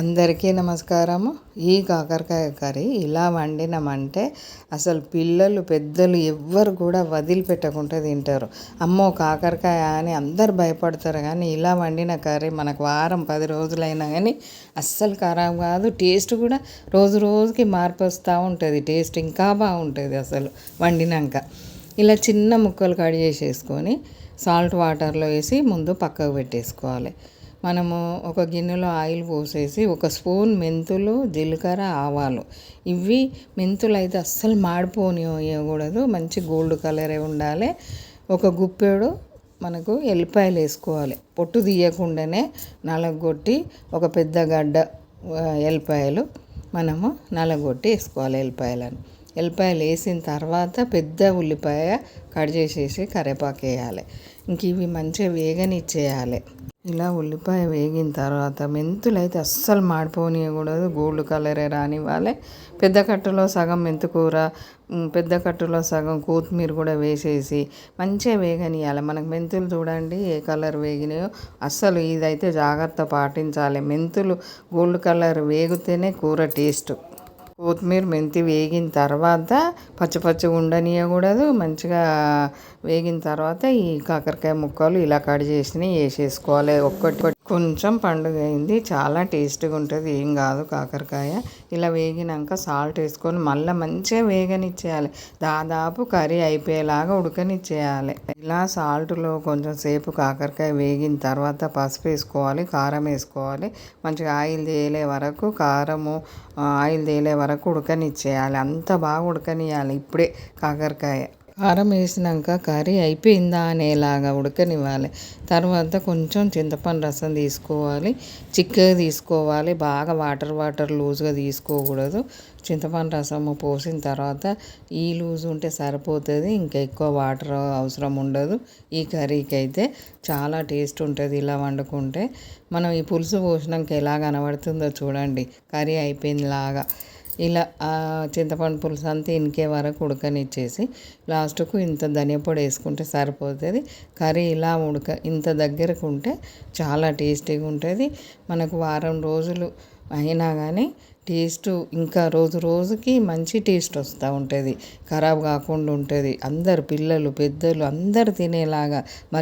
అందరికీ నమస్కారము. ఈ కాకరకాయ కర్రీ ఇలా వండినామంటే అసలు పిల్లలు పెద్దలు ఎవ్వరు కూడా వదిలిపెట్టకుండా తింటారు. అమ్మో కాకరకాయ అని అందరు భయపడతారు కానీ ఇలా వండిన కర్రీ మనకు వారం పది రోజులైనా కానీ అస్సలు ఖరాబ్ కాదు. టేస్ట్ కూడా రోజు రోజుకి మార్పు వస్తూ ఉంటుంది. టేస్ట్ ఇంకా బాగుంటుంది అసలు వండినాక. ఇలా చిన్న ముక్కలు కట్ చేసేసుకొని సాల్ట్ వాటర్లో వేసి ముందు పక్కకు పెట్టేసుకోవాలి. మనము ఒక గిన్నెలో ఆయిల్ పోసేసి ఒక స్పూన్ మెంతులు జీలకర్ర ఆవాలు. ఇవి మెంతులు అయితే అస్సలు మాడిపోనియకూడదు. మంచి గోల్డ్ కలరే ఉండాలి. ఒక గుప్పెడు మనకు ఎల్లిపాయలు వేసుకోవాలి. పొట్టు తీయకుండానే నలగొట్టి ఒక పెద్ద గడ్డ ఎల్లిపాయలు మనము నలగొట్టి వేసుకోవాలి ఎల్లిపాయలను. ఎల్లిపాయలు వేసిన తర్వాత పెద్ద ఉల్లిపాయ కట్ చేసేసి కరివేపాకు వేయాలి. ఇంక ఇవి మంచిగా వేగనిచ్చేయాలి. ఇలా ఉల్లిపాయ వేగిన తర్వాత మెంతులు అయితే అస్సలు మాడిపోనియకూడదు. గోల్డ్ కలరే రానివ్వాలి. పెద్ద కట్టలో సగం మెంతుకూర పెద్ద కట్టలో సగం కొత్తిమీర కూడా వేసేసి మంచిగా వేగనియాలి మనకు మెంతులు చూడండి ఏ కలర్ వేగినాయో అస్సలు ఇదైతే జాగ్రత్త పాటించాలి. మెంతులు గోల్డ్ కలర్ వేగితేనే కూర టేస్ట్. కొత్తిమీర మెంతి వేగిన తర్వాత పచ్చి పచ్చిగా ఉండనియకూడదు. మంచిగా వేగిన తర్వాత ఈ కాకరకాయ ముక్కలు ఇలా కట్ చేసినవి వేసేసుకోవాలి. ఒక్కటి కొంచెం పండుగ అయింది చాలా టేస్టీగా ఉంటుంది ఏం కాదు కాకరకాయ. ఇలా వేగినాక సాల్ట్ వేసుకొని మళ్ళీ మంచిగా వేగనిచ్చేయాలి. దాదాపు కర్రీ అయిపోయేలాగా ఉడకనిచ్చేయాలి. ఇలా సాల్ట్లో కొంచెం సేపు కాకరకాయ వేగిన తర్వాత పసుపు వేసుకోవాలి కారం వేసుకోవాలి. మంచిగా ఆయిల్ తేలే వరకు కారము ఆయిల్ తేలే వరకు ఉడకనిచ్చేయాలి. అంత బాగా ఉడకనియాలి ఇప్పుడే కాకరకాయ. కారం వేసినాక కర్రీ అయిపోయిందా అనేలాగా ఉడకనివ్వాలి. తర్వాత కొంచెం చింతపండు రసం తీసుకోవాలి. చిక్కగా తీసుకోవాలి. బాగా వాటర్ వాటర్ లూజ్గా తీసుకోకూడదు. చింతపండు రసము పోసిన తర్వాత ఈ లూజ్ ఉంటే సరిపోతుంది. ఇంకా ఎక్కువ వాటర్ అవసరం ఉండదు. ఈ కర్రీకి అయితే చాలా టేస్ట్ ఉంటుంది ఇలా వండుకుంటే. మనం ఈ పులుసు పోసినాక ఎలా కనబడుతుందో చూడండి. కర్రీ అయిపోయింది లాగా ఇలా చింతపండు పులుసు అంతా ఇంకే వరకు ఉడకనిచ్చేసి లాస్ట్కు ఇంత ధనియా పొడి వేసుకుంటే సరిపోతుంది. కర్రీ ఇలా ఉడక ఇంత దగ్గరకు ఉంటే చాలా టేస్టీగా ఉంటుంది. మనకు వారం రోజులు అయినా కానీ టేస్ట్ ఇంకా రోజు రోజుకి మంచి టేస్ట్ వస్తూ ఉంటుంది. ఖరాబ్ కాకుండా ఉంటుంది. అందరు పిల్లలు పెద్దలు అందరు తినేలాగా మరి